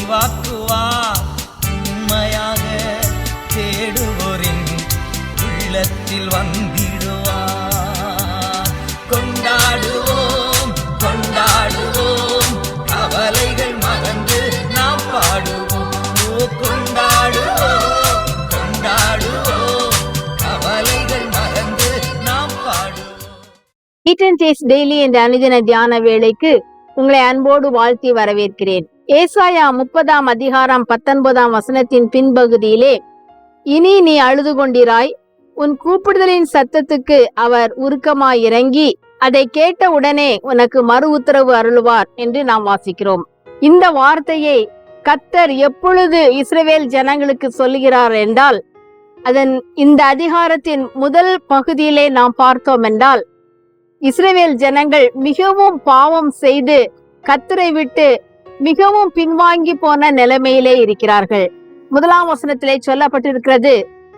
நிறைவாக்குவார் உண்மையாக தேடுவோரின் உள்ளத்தில் வந்திடுவார். கொண்டாடுவோம் கொண்டாடுவோம். கவலைகள் மறந்து நாம் பாடுவோம். கொண்டாடுவோம் டேஸ் டெய்லி என்ற அனுதின தியான வேலைக்கு உங்களை அன்போடு வாழ்த்தி வரவேற்கிறேன். ஏசாயா முப்பதாம் அதிகாரம் பத்தொன்பதாம் வசனத்தின் பின்பகுதியிலே இனி நீ அழுது கொண்டிராய் உன் கூப்பிடுதலின் சத்தத்துக்கு அவர் உருக்கமாய் இறங்கி அதை கேட்ட உடனே உனக்கு மறு உத்தரவு அருளுவார் என்று நாம் வாசிக்கிறோம். இந்த வார்த்தையை கத்தர் எப்பொழுது இஸ்ரேல் ஜனங்களுக்கு சொல்லுகிறார் என்றால் அதன் இந்த அதிகாரத்தின் முதல் பகுதியிலே நாம் பார்த்தோம் என்றால் இஸ்ரேல் ஜனங்கள் மிகவும் பாவம் செய்து கத்தரை விட்டு மிகவும் பின்வாங்கி போன நிலைமையிலே இருக்கிறார்கள். முதலாம் வசனத்திலே சொல்லப்பட்டிருக்கிறது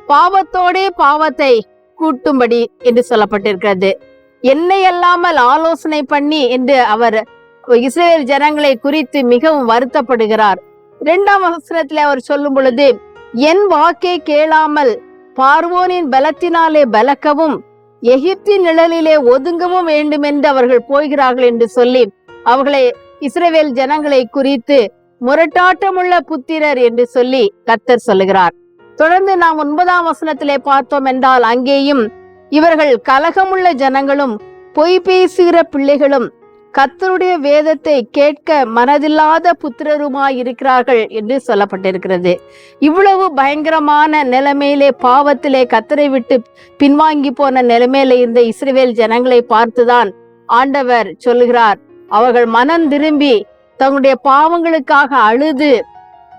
பாவத்தோடே பாவத்தை கூட்டும்படி என்று சொல்லப்பட்டிருக்கிறது. என்னை அல்லாமல் ஆலோசனை பண்ணி என்று அவர் இஸ்ரேல் ஜனங்களை குறித்து மிகவும் வருத்தப்படுகிறார். இரண்டாம் வசனத்தில் அவர் சொல்லும் பொழுது என் வாக்கை கேளாமல் பார்வோனின் பலத்தினாலே பலக்கவும் எகிப்தின் நிழலிலே ஒதுங்கவும் வேண்டும் என்று அவர்கள் போகிறார்கள் என்று சொல்லி அவர்களை இஸ்ரேவேல் ஜனங்களை குறித்து முரட்டாட்டமுள்ள புத்திரர் என்று சொல்லி கத்தர் சொல்லுகிறார். தொடர்ந்து நாம் ஒன்பதாம் வசனத்திலே பார்த்தோம் என்றால் அங்கேயும் இவர்கள் கலகமுள்ள ஜனங்களும் பொய் பேசுகிற பிள்ளைகளும் கத்தருடைய வேதத்தை கேட்க மனதில்லாத புத்திரருமாய் இருக்கிறார்கள் என்று சொல்லப்பட்டிருக்கிறது. இவ்வளவு பயங்கரமான நிலைமையிலே பாவத்திலே கத்தரை விட்டு பின்வாங்கி போன நிலைமையில இருந்த இஸ்ரேவேல் ஜனங்களை பார்த்துதான் ஆண்டவர் சொல்லுகிறார். அவர்கள் மனம் திரும்பி தங்களுடைய பாவங்களுக்காக அழுது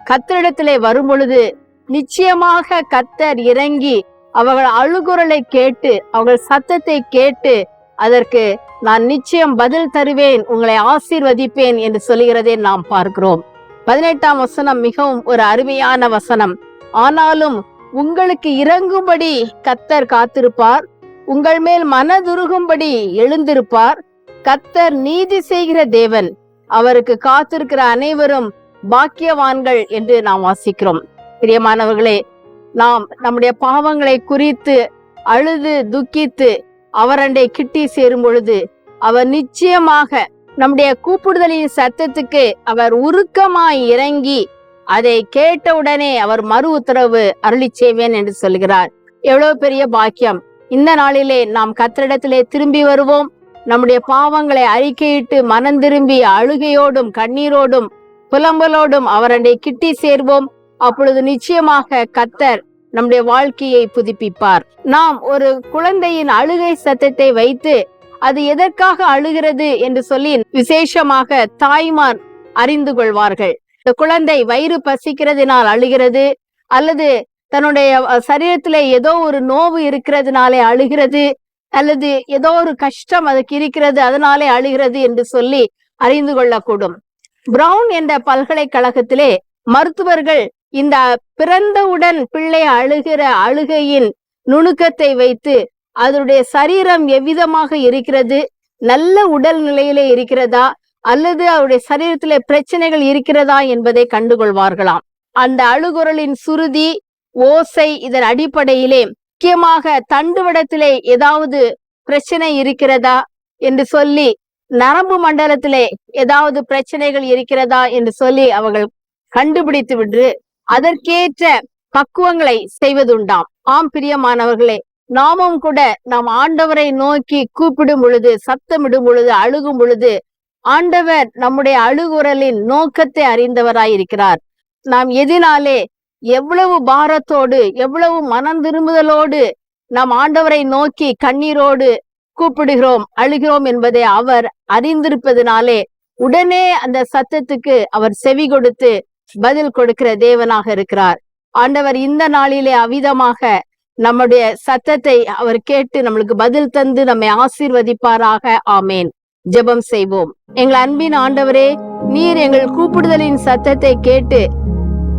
கத்தரிடத்திலே வரும் பொழுது நிச்சயமாக கத்தர் இறங்கி அவர்கள் அழுகுரலை கேட்டு அவர்கள் சத்தத்தை கேட்டு அதற்கு நான் நிச்சயம் பதில் தருவேன் உங்களை ஆசீர்வதிப்பேன் என்று சொல்லுகிறதை நாம் பார்க்கிறோம். பதினெட்டாம் வசனம் மிகவும் ஒரு அருமையான வசனம். ஆனாலும் உங்களுக்கு இறங்கும்படி கத்தர் காத்திருப்பார் உங்கள் மேல் மனதுருகும்படி எழுந்திருப்பார் கத்தர் நீதி செய்கிற தேவன். அவருக்கு காத்திருக்கிற அனைவரும் பாக்கியவான்கள் என்று நாம் வாசிக்கிறோம். பிரியமானவர்களே நாம் நம்முடைய பாவங்களை குறித்து அழுது துக்கித்து அவரண்டை கிட்டி சேரும் பொழுது அவர் நிச்சயமாக நம்முடைய கூப்பிடுதலின் சத்தத்துக்கு அவர் உருக்கமாய் இறங்கி அதை கேட்டவுடனே அவர் மறு உத்தரவு அருளி செய்வேன் என்று சொல்கிறார். எவ்வளவு பெரிய பாக்கியம். இந்த நாளிலே நாம் கத்திரிடத்திலே திரும்பி வருவோம். நம்முடைய பாவங்களை அறிக்கையிட்டு மனம் திரும்பி அழுகையோடும் கண்ணீரோடும் புலம்பலோடும் அவரண்டை கிட்டி சேர்வோம். அப்பொழுது நிச்சயமாக கத்தர் நம்முடைய வாழ்க்கையை புதுப்பிப்பார். நாம் ஒரு குழந்தையின் அழுகை சத்தத்தை வைத்து அது எதற்காக அழுகிறது என்று சொல்லி விசேஷமாக தாய்மார் அறிந்து கொள்வார்கள். இந்த குழந்தை வயிறு பசிக்கிறதுனால் அழுகிறது அல்லது தன்னுடைய சரீரத்திலே ஏதோ ஒரு நோவு இருக்கிறதுனாலே அழுகிறது அல்லது ஏதோ ஒரு கஷ்டம் அதுக்கு இருக்கிறது அதனாலே அழுகிறது என்று சொல்லி அறிந்து கொள்ளக்கூடும். பிரவுன் என்ற பல்கலைக்கழகத்திலே மருத்துவர்கள் இந்த பிறந்தவுடன் பிள்ளை அழுகிற அழுகையின் நுணுக்கத்தை வைத்து அதனுடைய சரீரம் எவ்விதமாக இருக்கிறது நல்ல உடல் நிலையிலே இருக்கிறதா அல்லது அவருடைய சரீரத்திலே பிரச்சனைகள் இருக்கிறதா என்பதை கண்டுகொள்வார்களாம். அந்த அழுகுரலின் சுருதி ஓசை இதன் அடிப்படையிலே முக்கியமாக தண்டுவடத்திலே ஏதாவது பிரச்சனை இருக்கிறதா என்று சொல்லி நரம்பு மண்டலத்திலே ஏதாவது பிரச்சனைகள் இருக்கிறதா என்று சொல்லி அவர்கள் கண்டுபிடித்து விட்டு அதற்கேற்ற பக்குவங்களை செய்வதுண்டாம். ஆம் பிரியமானவர்களே நாமும் கூட நாம் ஆண்டவரை நோக்கி கூப்பிடும் பொழுது சத்தமிடும் பொழுது அழுகும் பொழுது ஆண்டவர் நம்முடைய அழுகுரலின் நோக்கத்தை அறிந்தவராயிருக்கிறார். நாம் எதினாலே எவ்வளவு பாரத்தோடு எவ்வளவு மனம் திரும்புதலோடு நாம் ஆண்டவரை நோக்கி கண்ணீரோடு கூப்பிடுகிறோம் அழுகிறோம் என்பதை அவர் அறிந்திருப்பதினாலே உடனே அந்த சத்தத்துக்கு அவர் செவி கொடுத்து பதில் கொடுக்கிற தேவனாக இருக்கிறார். ஆண்டவர் இந்த நாளிலே அவிதமாக நம்முடைய சத்தத்தை அவர் கேட்டு நம்மளுக்கு பதில் தந்து நம்மை ஆசீர்வதிப்பாராக. ஆமேன். ஜெபம் செய்வோம். எங்கள் அன்பின் ஆண்டவரே நீர் எங்கள் கூப்பிடுதலின் சத்தத்தை கேட்டு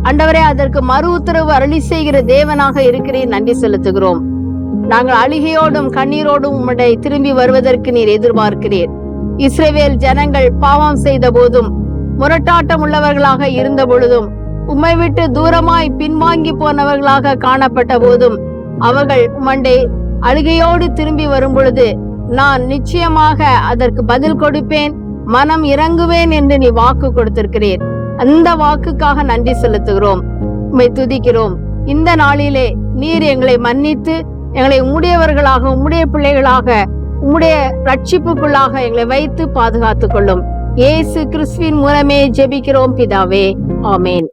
அண்டவரே அதற்கு மறு உத்தரவு அருளி செய்கிற தேவனாக இருக்கிறேன் நன்றி செலுத்துகிறோம். நாங்கள் அழுகையோடும் கண்ணீரோடும் உம்முடைய திரும்பி வருவதற்கு நீர் எதிர்பார்க்கிறீர். இஸ்ரேவேல் ஜனங்கள் பாவம் செய்த போதும் முரட்டாட்டம் உள்ளவர்களாக இருந்த பொழுதும் உம்மை விட்டு தூரமாய் பின்வாங்கி போனவர்களாக காணப்பட்ட போதும் அவர்கள் உமண்டை அழுகையோடு திரும்பி வரும் பொழுது நான் நிச்சயமாக அதற்கு பதில் கொடுப்பேன் மனம் இறங்குவேன் என்று நீ வாக்கு கொடுத்திருக்கிறேன் அந்த வாக்குக்காக நன்றி செலுத்துகிறோம். உம்மை துதிக்கிறோம். இந்த நாளிலே நீர் எங்களை மன்னித்து எங்களை உம்முடையவர்களாக உம்முடைய பிள்ளைகளாக உம்முடைய ரட்சிப்புக்குள்ளாக எங்களை வைத்து பாதுகாத்துக் கொள்ளும். இயேசு கிறிஸ்துவின் மூலமே ஜெபிக்கிறோம் பிதாவே. ஆமேன்.